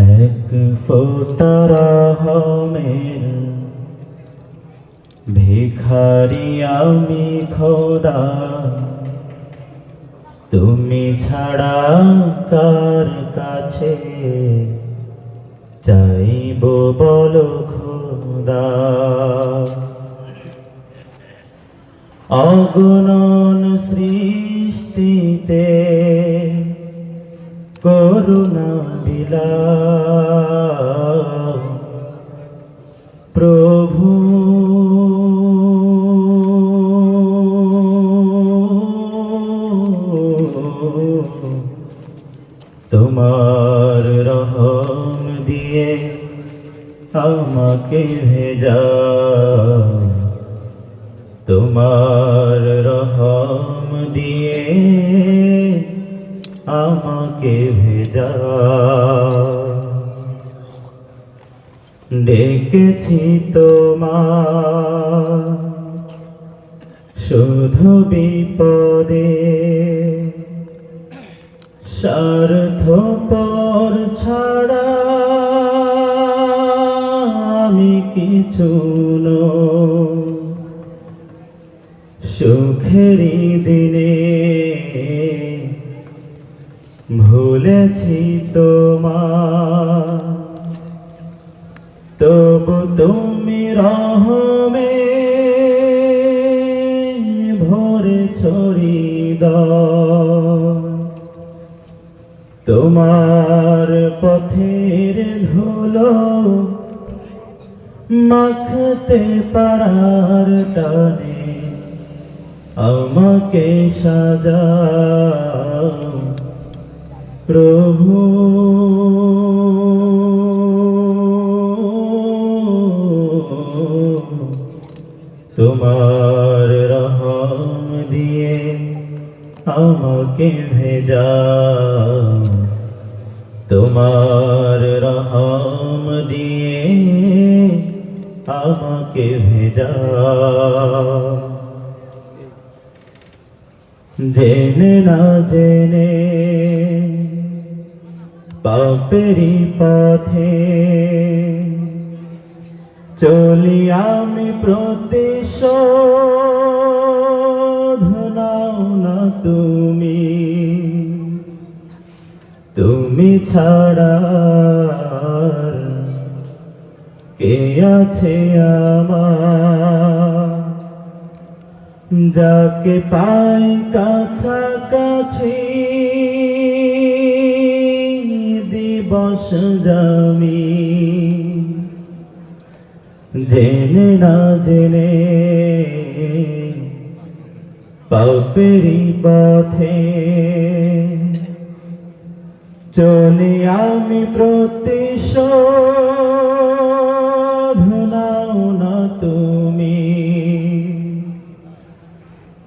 এক ফোটারা হমের ভিখারি আমি খোদা। তুমি ছাড়া কার কাছে চাইব বলো খোদা? অগুণন সৃষ্টিতে বিলা প্রভু। তোমার রহম দিয়ে আমাকে ভেজা ডেকেছি তোমার শুধু বিপদে স্বার্থ পর ছাড়া আমি কিছু নই। সুখেরই দিনে ভুলেছি তোমার তুমি রহমে ভরে ছড়ি তোমার পথের ধুলো মাখতে পারার টানে আমাকে সাজাও প্রভু। তোমার রহম দিয়ে আমাকে ভেজা। তোমার রহম দিয়ে আমাকে ভেজা। জেনে না জেনে পাপেরি পথে চলি আমি প্রতিশোধ নাও না তুমি। তুমি ছাড়া কে আছে আমার? যাকে পাই কাছাকাছি দিবস জামি। জেনে না জেনে পাপেরি পথে চলে আমি প্রতিশোধ নাও না তুমি।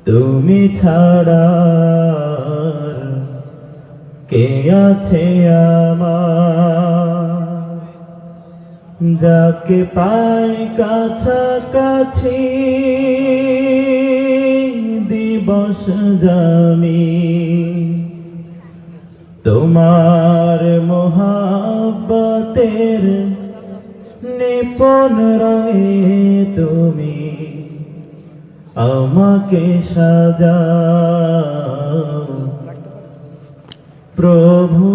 তুমি ছাড়া কে আছে আমার? যাকে পাই কাছাকাছি দিবস জামি। তোমার মোহাব্বতের নিপন রয়ে তুমি আমাকে সাজাও। প্রভু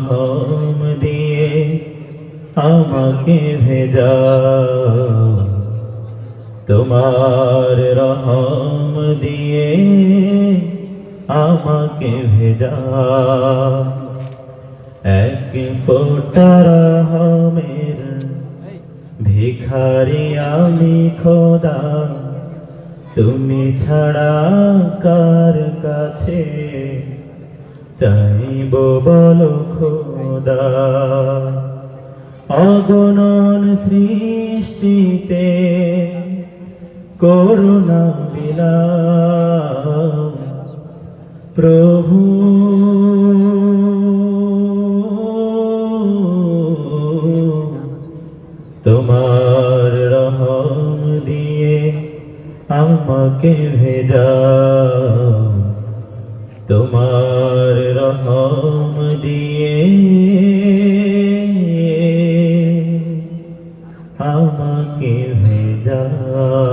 রহম দিয়ে আমাকে ভেজা। তোমার রহম দিয়ে আমাকে ভেজা। এক ফোটা রহমের ভিখারি আমি খোদা। তুমি ছাড়া কার কাছে চাইব বলো খোদা। অগণন সৃষ্টিতে করুণা বিলা প্রভু তোমার রহম দিয়ে আমাকে ভেজা। আমাকে